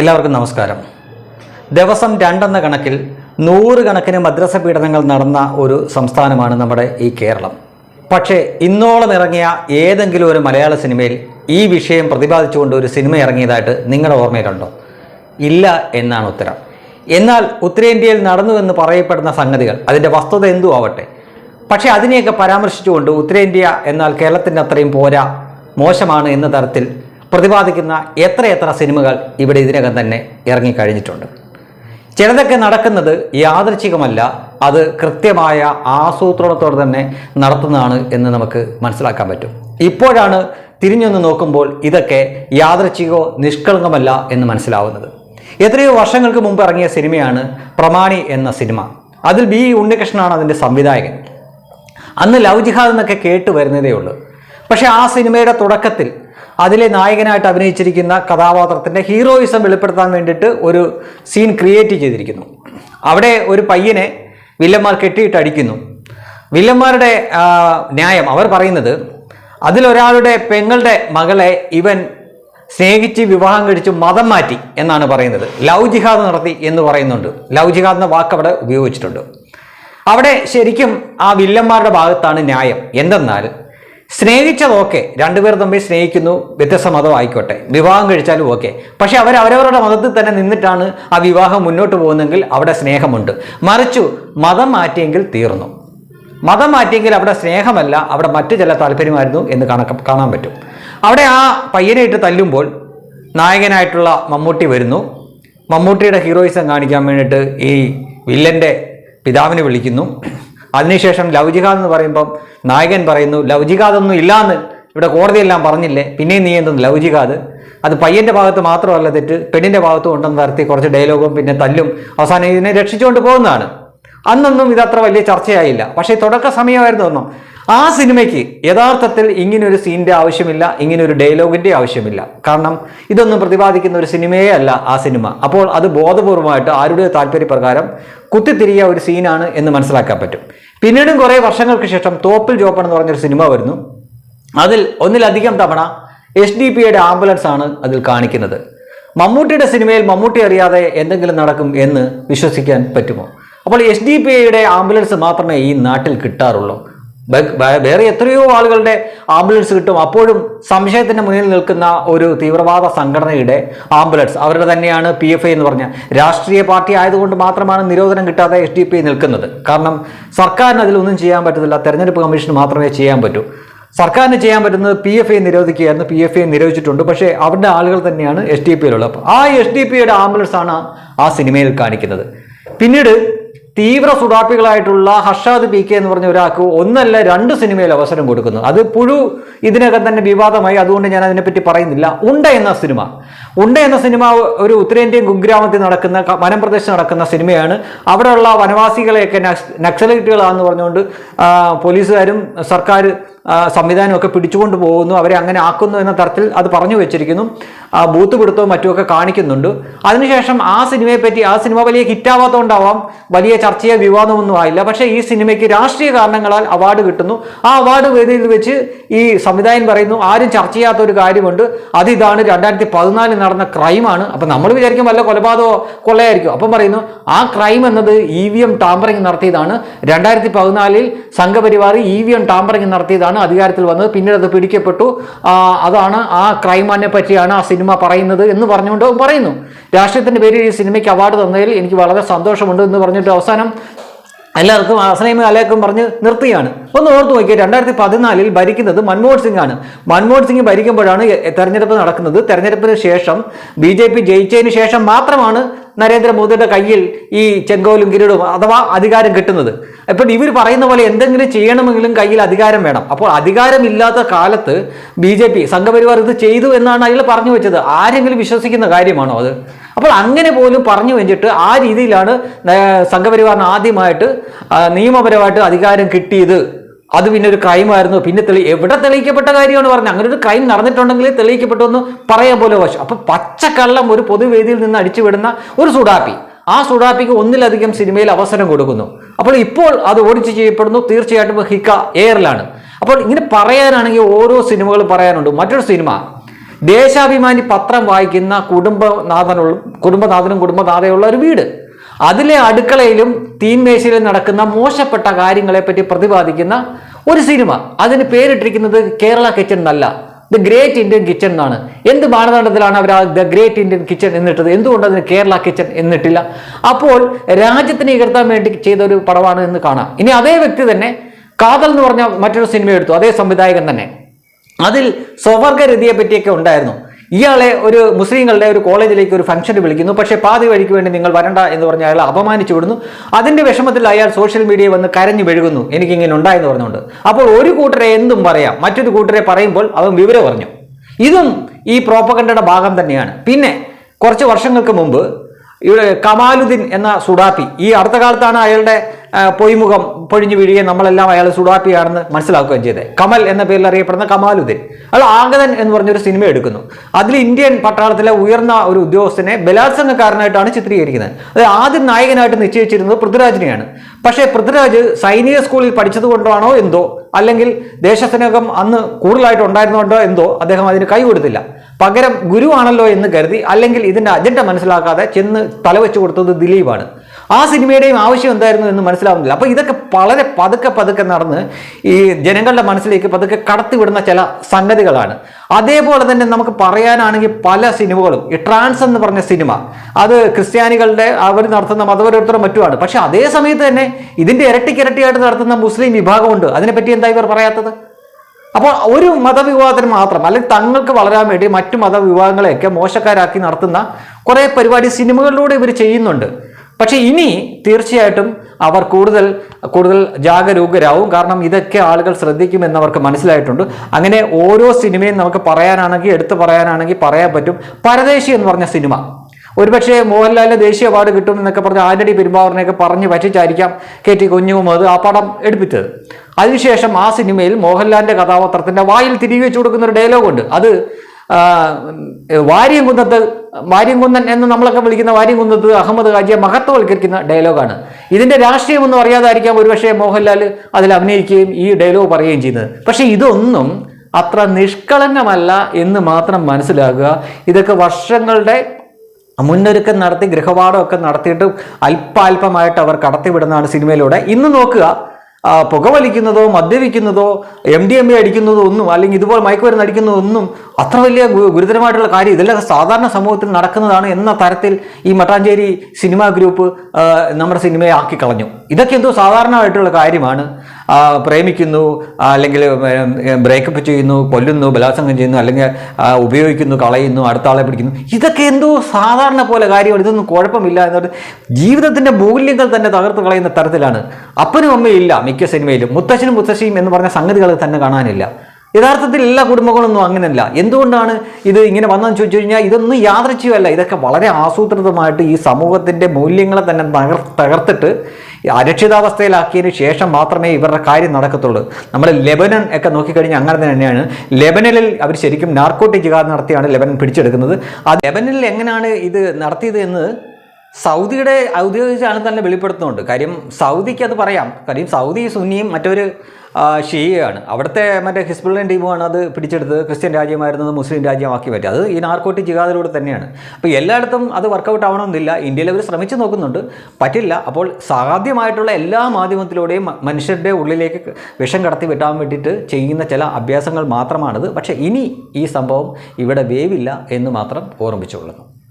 എല്ലാവർക്കും നമസ്കാരം. ദിവസം രണ്ടെന്ന കണക്കിൽ നൂറുകണക്കിന് മദ്രസ പീഡനങ്ങൾ നടന്ന ഒരു സംസ്ഥാനമാണ് നമ്മുടെ ഈ കേരളം. പക്ഷേ ഇന്നോളം ഇറങ്ങിയ ഏതെങ്കിലും ഒരു മലയാള സിനിമയിൽ ഈ വിഷയം പ്രതിപാദിച്ചുകൊണ്ട് ഒരു സിനിമ ഇറങ്ങിയതായിട്ട് നിങ്ങളുടെ ഓർമ്മയിലുണ്ടോ ഇല്ല എന്നാണ് ഉത്തരം. എന്നാൽ ഉത്തരേന്ത്യയിൽ നടന്നു എന്ന് പറയപ്പെടുന്ന സംഗതികൾ അതിന്റെ വസ്തുത എന്തു ആവട്ടെ. പക്ഷേ അതിനെയൊക്കെ പരാമർശിച്ചുകൊണ്ട് ഉത്തരേന്ത്യ എന്നാൽ കേരളത്തിന്റെ അത്രയും പോരാ മോശമാണ് എന്ന തരത്തിൽ പ്രതിപാദിക്കുന്ന എത്രയെത്ര സിനിമകൾ ഇവിടെ ഇതിനകം തന്നെ ഇറങ്ങിക്കഴിഞ്ഞിട്ടുണ്ട്. ചിലതൊക്കെ നടക്കുന്നത് യാദൃച്ഛികമല്ല അത് കൃത്യമായ ആസൂത്രണത്തോടെ തന്നെ നടത്തുന്നതാണ് എന്ന് നമുക്ക് മനസ്സിലാക്കാൻ പറ്റും. ഇപ്പോഴാണ് തിരിഞ്ഞൊന്ന് നോക്കുമ്പോൾ ഇതൊക്കെ യാദൃച്ഛികോ നിഷ്കളങ്കമല്ല എന്ന് മനസ്സിലാവുന്നത്. എത്രയോ വർഷങ്ങൾക്ക് മുമ്പ് ഇറങ്ങിയ സിനിമയാണ് പ്രമാണി എന്ന സിനിമ. അതിൽ ബി ഉണ്ണികൃഷ്ണനാണ് അതിന്റെ സംവിധായകൻ. അന്ന് ലവ് ജിഹാദ് എന്നൊക്കെ കേട്ട് വരുന്നതേ ഉള്ളൂ. പക്ഷേ ആ സിനിമയുടെ തുടക്കത്തിൽ അതിലെ നായകനായിട്ട് അഭിനയിച്ചിരിക്കുന്ന കഥാപാത്രത്തിന്റെ ഹീറോയിസം വെളിപ്പെടുത്താൻ വേണ്ടിയിട്ട് ഒരു സീൻ ക്രിയേറ്റ് ചെയ്തിരിക്കുന്നു. അവിടെ ഒരു പയ്യനെ വില്ലന്മാർ കെട്ടിയിട്ട് അടിക്കുന്നു. വില്ലന്മാരുടെ ന്യായം അവർ പറയുന്നത് അതിലൊരാളുടെ പെങ്ങളുടെ മകളെ ഇവൻ സ്നേഹിച്ച് വിവാഹം കഴിച്ച് മതം മാറ്റി എന്നാണ് പറയുന്നത്. ലവ് ജിഹാദ് നടത്തി എന്ന് പറയുന്നുണ്ട്. ലവ് ജിഹാദ് എന്ന വാക്ക് അവിടെ ഉപയോഗിച്ചിട്ടുണ്ട്. അവിടെ ശരിക്കും ആ വില്ലന്മാരുടെ ഭാഗത്താണ് ന്യായം. എന്തെന്നാൽ സ്നേഹിച്ചത് ഓക്കെ രണ്ടുപേർ തമ്മിൽ സ്നേഹിക്കുന്നു വ്യത്യസ്ത മതം ആയിക്കോട്ടെ. വിവാഹം കഴിച്ചാലും ഓക്കെ പക്ഷെ അവർ അവരവരുടെ മതത്തിൽ തന്നെ നിന്നിട്ടാണ് ആ വിവാഹം മുന്നോട്ട് പോകുന്നതെങ്കിൽ അവിടെ സ്നേഹമുണ്ട്. മറിച്ചു മതം മാറ്റിയെങ്കിൽ തീർന്നു. മതം മാറ്റിയെങ്കിൽ അവിടെ സ്നേഹമല്ല അവിടെ മറ്റു ചില താല്പര്യമായിരുന്നു എന്ന് കാണാൻ പറ്റും. അവിടെ ആ പയ്യനെ ഇട്ട് തല്ലുമ്പോൾ നായകനായിട്ടുള്ള മമ്മൂട്ടി വരുന്നു. മമ്മൂട്ടിയുടെ ഹീറോയിസം കാണിക്കാൻ വേണ്ടിയിട്ട് ഈ വില്ലന്റെ പിതാവിനെ വിളിക്കുന്നു. അതിനുശേഷം ലൗജികാദ് എന്ന് പറയുമ്പം നായകൻ പറയുന്നു ലൗജികാദൊന്നും ഇല്ലാന്ന്. ഇവിടെ കോടതിയെല്ലാം പറഞ്ഞില്ലേ? പിന്നെയും നീ എന്തെന്ന്? ലൗജികാദ് അത്. പയ്യന്റെ ഭാഗത്ത് മാത്രമല്ല തെറ്റ്. പെണ്ണിന്റെ ഭാഗത്തും ഉണ്ടെന്ന് നടത്തി കുറച്ച് ഡയലോഗും പിന്നെ തല്ലും. അവസാനം ഇതിനെ രക്ഷിച്ചുകൊണ്ട് പോകുന്നതാണ്. അന്നൊന്നും ഇതത്ര വലിയ ചർച്ചയായില്ല. പക്ഷേ തുടക്ക സമയമായിരുന്നു ഒന്നും ആ സിനിമയ്ക്ക് യഥാർത്ഥത്തിൽ ഇങ്ങനൊരു സീന്റെ ആവശ്യമില്ല ഇങ്ങനൊരു ഡയലോഗിന്റെ ആവശ്യമില്ല. കാരണം ഇതൊന്നും പ്രതിപാദിക്കുന്ന ഒരു സിനിമയേ അല്ല ആ സിനിമ. അപ്പോൾ അത് ബോധപൂർവമായിട്ട് ആരുടെ താല്പര്യപ്രകാരം കുത്തിത്തിരിയ ഒരു സീനാണ് എന്ന് മനസ്സിലാക്കാൻ പറ്റും. പിന്നീടും കുറേ വർഷങ്ങൾക്ക് ശേഷം തോപ്പിൽ ജോപ്പൺ എന്ന് പറഞ്ഞൊരു സിനിമ വരുന്നു. അതിൽ ഒന്നിലധികം തവണ എസ് ഡി പിയുടെ ആംബുലൻസ് ആണ് അതിൽ കാണിക്കുന്നത്. മമ്മൂട്ടിയുടെ സിനിമയിൽ മമ്മൂട്ടി അറിയാതെ എന്തെങ്കിലും നടക്കും എന്ന് വിശ്വസിക്കാൻ പറ്റുമോ? അപ്പോൾ എസ് ഡി പി ഐയുടെ ആംബുലൻസ് മാത്രമേ ഈ നാട്ടിൽ കിട്ടാറുള്ളൂ. വേറെ എത്രയോ ആളുകളുടെ ആംബുലൻസ് കിട്ടും. അപ്പോഴും സംശയത്തിന്റെ മുന്നിൽ നിൽക്കുന്ന ഒരു തീവ്രവാദ സംഘടനയുടെ ആംബുലൻസ്. അവരുടെ തന്നെയാണ് പി എഫ് ഐ എന്ന് പറഞ്ഞ രാഷ്ട്രീയ പാർട്ടി ആയതുകൊണ്ട് മാത്രമാണ് നിരോധനം കിട്ടാതെ എസ് ഡി പി നിൽക്കുന്നത്. കാരണം സർക്കാരിന് അതിലൊന്നും ചെയ്യാൻ പറ്റത്തില്ല. തെരഞ്ഞെടുപ്പ് കമ്മീഷന് മാത്രമേ ചെയ്യാൻ പറ്റൂ. സർക്കാരിന് ചെയ്യാൻ പറ്റുന്നത് പി എഫ് ഐ നിരോധിക്കുകയായിരുന്നു. പി എഫ് ഐ നിരോധിച്ചിട്ടുണ്ട്. പക്ഷേ അവരുടെ ആളുകൾ തന്നെയാണ് എസ് ഡി പി ഐയിലുള്ളത് ആ എസ് ഡി പി ഐയുടെ ആംബുലൻസ് ആണ് ആ സിനിമയിൽ കാണിക്കുന്നത്. പിന്നീട് തീവ്ര സുഡാപ്പികളായിട്ടുള്ള ഹർഷാദ് പി കെ എന്ന് പറഞ്ഞ ഒരാൾക്ക് ഒന്നല്ല രണ്ട് സിനിമയിൽ അവസരം കൊടുക്കുന്നു. അത് പുഴു ഇതിനകം തന്നെ വിവാദമായി. അതുകൊണ്ട് ഞാൻ അതിനെപ്പറ്റി പറയുന്നില്ല. ഉണ്ട എന്ന സിനിമ. ഉണ്ട എന്ന സിനിമ ഒരു ഉത്തരേന്ത്യൻ കുഗ്രാമത്തിൽ നടക്കുന്ന വനംപ്രദേശത്ത് നടക്കുന്ന സിനിമയാണ്. അവിടെയുള്ള വനവാസികളെയൊക്കെ നക്സ് നക്സലൈറ്റുകളാണെന്ന് പറഞ്ഞുകൊണ്ട് പോലീസുകാരും സർക്കാർ സംവിധാനമൊക്കെ പിടിച്ചുകൊണ്ട് പോകുന്നു. അവരെ അങ്ങനെ ആക്കുന്നു എന്ന തരത്തിൽ അത് പറഞ്ഞു വെച്ചിരിക്കുന്നു. ബൂത്ത് പിടുത്തവും മറ്റുമൊക്കെ കാണിക്കുന്നുണ്ട്. അതിനുശേഷം ആ സിനിമയെ പറ്റി ആ സിനിമ വലിയ ഹിറ്റാവാത്തതുകൊണ്ടാവാം വലിയ ചർച്ചയോ വിവാദമൊന്നും ആയില്ല. പക്ഷേ ഈ സിനിമയ്ക്ക് രാഷ്ട്രീയ കാരണങ്ങളാൽ അവാർഡ് കിട്ടുന്നു. ആ അവാർഡ് വേദിയിൽ വെച്ച് ഈ സംവിധായകൻ പറയുന്നു ആരും ചർച്ച ചെയ്യാത്ത ഒരു കാര്യമുണ്ട്. അത് ഇതാണ്. രണ്ടായിരത്തി പതിനാലിൽ നടന്ന ക്രൈമാണ്. അപ്പം നമ്മൾ വിചാരിക്കും വല്ല കൊലപാതകമോ കൊള്ളയായിരിക്കും. അപ്പം പറയുന്നു ആ ക്രൈം എന്നത് ഇ വി എം ടാമ്പറിങ് നടത്തിയതാണ്. രണ്ടായിരത്തി പതിനാലിൽ Sangh Parivar E V M tampering നടത്തിയതാണ് അധികാരത്തിൽ വന്നത്. പിന്നീട് അത് പിടിക്കപ്പെട്ടു. അതാണ് ആ ക്രൈമിനെ പറ്റിയാണ് ആ സിനിമ പറയുന്നത് എന്ന് പറഞ്ഞുകൊണ്ട് അവൻ പറയുന്നു. രാഷ്ട്രീയത്തിന്റെ പേരിൽ ഈ സിനിമയ്ക്ക് അവാർഡ് തന്നതിൽ എനിക്ക് വളരെ സന്തോഷമുണ്ട് എന്ന് പറഞ്ഞിട്ട് അവസാനം എല്ലാവർക്കും അസനയും അലയക്കും പറഞ്ഞ് നിർത്തിയാണ്. ഒന്ന് ഓർത്ത് നോക്കിയാൽ രണ്ടായിരത്തി പതിനാലിൽ ഭരിക്കുന്നത് മൻമോഹൻ സിംഗ് ആണ് മൻമോഹൻ സിംഗ് ഭരിക്കുമ്പോഴാണ് തെരഞ്ഞെടുപ്പ് നടക്കുന്നത്. തെരഞ്ഞെടുപ്പിന് ശേഷം ബി ജെ പി ജയിച്ചതിന് ശേഷം മാത്രമാണ് നരേന്ദ്രമോദിയുടെ കയ്യിൽ ഈ ചെങ്കോലും കിരീടവും അഥവാ അധികാരം കിട്ടുന്നത്. അപ്പോൾ ഇവർ പറയുന്ന പോലെ എന്തെങ്കിലും ചെയ്യണമെങ്കിലും കയ്യിൽ അധികാരം വേണം. അപ്പോൾ അധികാരമില്ലാത്ത കാലത്ത് ബി ജെ പി സംഘപരിവാർ ഇത് ചെയ്തു എന്നാണ് അയാൾ പറഞ്ഞു വെച്ചത്. ആരെങ്കിലും വിശ്വസിക്കുന്ന കാര്യമാണോ അത്? അപ്പോൾ അങ്ങനെ പോലും പറഞ്ഞു വെച്ചിട്ട് ആ രീതിയിലാണ് സംഘപരിവാറിന് ആദ്യമായിട്ട് നിയമപരമായിട്ട് അധികാരം കിട്ടിയത്. അത് പിന്നെ ഒരു ക്രൈമായിരുന്നു പിന്നെ തെളി എവിടെ തെളിയിക്കപ്പെട്ട കാര്യമാണ് പറഞ്ഞത്? അങ്ങനെ ഒരു ക്രൈം നടന്നിട്ടുണ്ടെങ്കിൽ തെളിയിക്കപ്പെട്ടു എന്ന് പറയാൻ പോലെ വശം അപ്പൊ പച്ചക്കള്ളം ഒരു പൊതുവേദിയിൽ നിന്ന് അടിച്ചുവിടുന്ന ഒരു സുഡാപ്പി. ആ സുഡാപ്പിക്ക് ഒന്നിലധികം സിനിമയിൽ അവസരം കൊടുക്കുന്നു. അപ്പോൾ ഇപ്പോൾ അത് ഓടിച്ച് ചെയ്യപ്പെടുന്നു. തീർച്ചയായിട്ടും ഹിക്ക എയറിലാണ്. അപ്പോൾ ഇങ്ങനെ പറയാനാണെങ്കിൽ ഓരോ സിനിമകൾ പറയാനുണ്ട്. മറ്റൊരു സിനിമ ദേശാഭിമാനി പത്രം വായിക്കുന്ന കുടുംബനാഥനുള്ള കുടുംബനാഥനും കുടുംബനാഥയുള്ള ഒരു വീട്. അതിലെ അടുക്കളയിലും തീൻമേശയിലും നടക്കുന്ന മോശപ്പെട്ട കാര്യങ്ങളെപ്പറ്റി പ്രതിപാദിക്കുന്ന ഒരു സിനിമ. അതിന് പേരിട്ടിരിക്കുന്നത് കേരള കിച്ചൺ എന്നല്ല. ദ ഗ്രേറ്റ് ഇന്ത്യൻ കിച്ചൺ എന്നാണ്. എന്ത് മാനദണ്ഡത്തിലാണ് അവർ ദ ഗ്രേറ്റ് ഇന്ത്യൻ കിച്ചൺ എന്നിട്ടത്? എന്തുകൊണ്ട് അതിന് കേരള കിച്ചൺ എന്നിട്ടില്ല? അപ്പോൾ രാജ്യത്തിന് ഇകർത്താൻ വേണ്ടി ചെയ്ത ഒരു പടമാണ് എന്ന് കാണാം. ഇനി അതേ വ്യക്തി തന്നെ കാതൽ എന്ന് പറഞ്ഞ മറ്റൊരു സിനിമ എടുത്തു. അതേ സംവിധായകൻ തന്നെ. അതിൽ സ്വവർഗരതിയെ പറ്റിയൊക്കെ ഉണ്ടായിരുന്നു. ഇയാളെ ഒരു മുസ്ലിങ്ങളുടെ ഒരു കോളേജിലേക്ക് ഒരു ഫംഗ്ഷന് വിളിക്കുന്നു. പക്ഷേ പാതി വഴിക്ക് വേണ്ടി നിങ്ങൾ വരണ്ട എന്ന് പറഞ്ഞ് അയാൾ അപമാനിച്ചു വിടുന്നു. അതിന്റെ വിഷമത്തിൽ അയാൾ സോഷ്യൽ മീഡിയയിൽ വന്ന് കരഞ്ഞു വെഴുകുന്നു എനിക്കിങ്ങനെ ഉണ്ടായെന്ന് പറഞ്ഞുകൊണ്ട്. അപ്പോൾ ഒരു കൂട്ടരെ എന്തും പറയാം. മറ്റൊരു കൂട്ടരെ പറയുമ്പോൾ അവൻ വിവരം പറഞ്ഞു. ഇതും ഈ പ്രോപ്പകണ്ടയുടെ ഭാഗം തന്നെയാണ്. പിന്നെ കുറച്ച് വർഷങ്ങൾക്ക് മുമ്പ് ഇവിടെ കമാലുദ്ദീൻ എന്ന സുഡാപ്പി ഈ അടുത്ത കാലത്താണ് അയാളുടെ പൊയ്മുഖം പൊഴിഞ്ഞു വീഴുകയും നമ്മളെല്ലാം അയാൾ സുഡാപ്പിയാണെന്ന് മനസ്സിലാക്കുകയും ചെയ്തത് കമൽ എന്ന പേരിൽ അറിയപ്പെടുന്ന കമാലുദ്ദീൻ. അയാൾ ആഗതൻ എന്ന് പറഞ്ഞൊരു സിനിമ എടുക്കുന്നു. അതിൽ ഇന്ത്യൻ പട്ടാളത്തിലെ ഉയർന്ന ഒരു ഉദ്യോഗസ്ഥനെ ബലാത്സംഗക്കാരനായിട്ടാണ് ചിത്രീകരിക്കുന്നത്. അത് ആദ്യം നായകനായിട്ട് നിശ്ചയിച്ചിരുന്നത് പൃഥ്വിരാജിനെയാണ്. പക്ഷേ പൃഥ്വിരാജ് സൈനിക സ്കൂളിൽ പഠിച്ചത് കൊണ്ടാണോ എന്തോ അല്ലെങ്കിൽ ദേശസ്നേഹം അന്ന് കൂടുതലായിട്ട് ഉണ്ടായിരുന്നുകൊണ്ടോ എന്തോ അദ്ദേഹം അതിന് കൈ കൊടുത്തില്ല. പകരം ഗുരുവാണല്ലോ എന്ന് കരുതി അല്ലെങ്കിൽ ഇതിന്റെ അജണ്ട മനസ്സിലാക്കാതെ ചെന്ന് തലവെച്ച് കൊടുത്തത് ദിലീപാണ്. ആ സിനിമയുടെയും ആവശ്യം എന്തായിരുന്നു എന്ന് മനസ്സിലാവുന്നില്ല. അപ്പോൾ ഇതൊക്കെ വളരെ പതുക്കെ പതുക്കെ നടന്ന് ഈ ജനങ്ങളുടെ മനസ്സിലേക്ക് പതുക്കെ കടത്തിവിടുന്ന ചില സംഗതികളാണ്. അതേപോലെ തന്നെ നമുക്ക് പറയാനാണെങ്കിൽ പല സിനിമകളും ഈ ട്രാൻസ് എന്ന് പറഞ്ഞ സിനിമ അത് ക്രിസ്ത്യാനികളുടെ അവർ നടത്തുന്ന മതപരോരുത്തരം മറ്റുമാണ്. പക്ഷെ അതേ സമയത്ത് തന്നെ ഇതിന്റെ ഇരട്ടിക്കിരട്ടിയായിട്ട് നടത്തുന്ന മുസ്ലിം വിഭാഗമുണ്ട്. അതിനെപ്പറ്റി എന്താ ഇവർ പറയാത്തത്? അപ്പോൾ ഒരു മതവിവാദത്തിന് മാത്രം അല്ലെങ്കിൽ തങ്ങൾക്ക് വളരാൻ വേണ്ടി മറ്റു മതവിഭാഗങ്ങളെയൊക്കെ മോശക്കാരാക്കി നടത്തുന്ന കുറേ പരിപാടി സിനിമകളിലൂടെ ഇവർ ചെയ്യുന്നുണ്ട്. പക്ഷെ ഇനി തീർച്ചയായിട്ടും അവർ കൂടുതൽ കൂടുതൽ ജാഗരൂകരാവും. കാരണം ഇതൊക്കെ ആളുകൾ ശ്രദ്ധിക്കുമെന്ന് അവർക്ക് മനസ്സിലായിട്ടുണ്ട്. അങ്ങനെ ഓരോ സിനിമയും നമുക്ക് പറയാനാണെങ്കിൽ എടുത്തു പറയാനാണെങ്കിൽ പറയാൻ പറ്റും. പരദേശി എന്ന് പറഞ്ഞ സിനിമ. ഒരുപക്ഷെ മോഹൻലാലിന് ദേശീയ അവാർഡ് കിട്ടും എന്നൊക്കെ പറഞ്ഞ് ആന്റണി പെരുമ്പാവൂരിനെയൊക്കെ പറഞ്ഞ് പറ്റിച്ചായിരിക്കാം കെ ടി കുഞ്ഞുമുഹമ്മദ് ആ പടം എടുപ്പിച്ചത്. അതിനുശേഷം ആ സിനിമയിൽ മോഹൻലാലിന്റെ കഥാപാത്രത്തിന്റെ വായിൽ തിരികെ വെച്ചു കൊടുക്കുന്ന ഒരു ഡയലോഗുണ്ട് അത് വാര്യംകുന്നത്ത് വാര്യംകുന്നൻ എന്ന് നമ്മളൊക്കെ വിളിക്കുന്ന വാര്യംകുന്നത്ത് അഹമ്മദ് ഖാജിയെ മഹത്വവൽക്കരിക്കുന്ന ഡയലോഗാണ്. ഇതിന്റെ രാഷ്ട്രീയം ഒന്നും അറിയാതായിരിക്കാം ഒരുപക്ഷെ മോഹൻലാൽ അതിൽ അഭിനയിക്കുകയും ഈ ഡയലോഗ് പറയുകയും ചെയ്യുന്നത്. പക്ഷേ ഇതൊന്നും അത്ര നിഷ്കളങ്കമല്ല എന്ന് മാത്രം മനസ്സിലാക്കുക ഇതൊക്കെ വർഷങ്ങളുടെ മുന്നൊരുക്കം നടത്തി ഗൃഹപാഠമൊക്കെ നടത്തിയിട്ട് അല്പാൽപമായിട്ട് അവർ കടത്തിവിടുന്നതാണ് സിനിമയിലൂടെ. ഇന്ന് നോക്കുക. പുകവലിക്കുന്നതോ മദ്യപിക്കുന്നതോ എം ഡി എം എ അടിക്കുന്നതോ ഒന്നും അല്ലെങ്കിൽ ഇതുപോലെ മയക്കുമരുന്ന് അടിക്കുന്നതോ ഒന്നും അത്ര വലിയ ഗുരുതരമായിട്ടുള്ള കാര്യം. ഇതെല്ലാം സാധാരണ സമൂഹത്തിൽ നടക്കുന്നതാണ് എന്ന തരത്തിൽ ഈ മട്ടാഞ്ചേരി സിനിമാ ഗ്രൂപ്പ് നമ്മുടെ സിനിമയെ ആക്കി കളഞ്ഞു ഇതൊക്കെ എന്തോ സാധാരണമായിട്ടുള്ള കാര്യമാണ്. പ്രേമിക്കുന്നു അല്ലെങ്കിൽ ബ്രേക്കപ്പ് ചെയ്യുന്നു കൊല്ലുന്നു ബലാത്സംഗം ചെയ്യുന്നു അല്ലെങ്കിൽ ഉപയോഗിക്കുന്നു കളയുന്നു അടുത്ത ആളെ പിടിക്കുന്നു. ഇതൊക്കെ എന്തോ സാധാരണ പോലെ കാര്യമാണ്. ഇതൊന്നും കുഴപ്പമില്ല എന്നൊരു ജീവിതത്തിന്റെ മൂല്യങ്ങൾ തന്നെ തകർത്ത് കളയുന്ന തരത്തിലാണ്. അപ്പനും അമ്മയും ഇല്ല മിക്ക സിനിമയിലും. മുത്തശ്ശനും മുത്തശ്ശിയും എന്ന് പറഞ്ഞ സംഗതികൾ തന്നെ കാണാനില്ല. യഥാർത്ഥത്തിൽ എല്ലാ കുടുംബങ്ങളൊന്നും അങ്ങനെയല്ല എന്തുകൊണ്ടാണ് ഇത് ഇങ്ങനെ വന്നതെന്ന് ചോദിച്ചു കഴിഞ്ഞാൽ ഇതൊന്നും യാദൃച്ഛ്യമല്ല ഇതൊക്കെ വളരെ ആസൂത്രിതമായിട്ട് ഈ സമൂഹത്തിന്റെ മൂല്യങ്ങളെ തന്നെ തകർ തകർത്തിട്ട് അരക്ഷിതാവസ്ഥയിലാക്കിയതിന് ശേഷം മാത്രമേ ഇവരുടെ കാര്യം നടക്കത്തുള്ളൂ. നമ്മൾ ലെബനൻ ഒക്കെ നോക്കിക്കഴിഞ്ഞാൽ അങ്ങനെ തന്നെയാണ്. ലെബനനിൽ അവർ ശരിക്കും നാർക്കോട്ടിക് ജിഹാദ് നടത്തിയാണ് ലെബനൻ പിടിച്ചെടുക്കുന്നത്. ആ ലെബനനിൽ എങ്ങനെയാണ് ഇത് നടത്തിയത് എന്ന് സൗദിയുടെ ഔദ്യോഗിക ചാനൽ തന്നെ വെളിപ്പെടുത്തുന്നുണ്ട്. കാര്യം സൗദിക്ക് അത് പറയാം. കാര്യം സൗദി സുന്നിയും മറ്റൊരു ഷിയയാണ് അവിടുത്തെ മറ്റേ ഹിസ്ബുള്ളൻ ടീമുമാണ് അത് പിടിച്ചെടുത്തത്. ക്രിസ്ത്യൻ രാജ്യമായിരുന്നത് മുസ്ലിം രാജ്യമാക്കി പറ്റുക അത് ഈ നാർക്കോട്ടിക് ജിഹാദിലൂടെ തന്നെയാണ്. അപ്പോൾ എല്ലായിടത്തും അത് വർക്കൗട്ട് ആവണമെന്നില്ല. ഇന്ത്യയിൽ അവർ ശ്രമിച്ചു നോക്കുന്നുണ്ട്. പറ്റില്ല. അപ്പോൾ സാധ്യമായിട്ടുള്ള എല്ലാ മാധ്യമത്തിലൂടെയും മനുഷ്യരുടെ ഉള്ളിലേക്ക് വിഷം കടത്തി വിട്ടാൻ വേണ്ടിയിട്ട് ചെയ്യുന്ന ചില അഭ്യാസങ്ങൾ മാത്രമാണിത്. പക്ഷേ ഇനി ഈ സംഭവം ഇവിടെ വേവില്ല എന്ന് മാത്രം ഓർമ്മിച്ചുകൊള്ളുന്നു.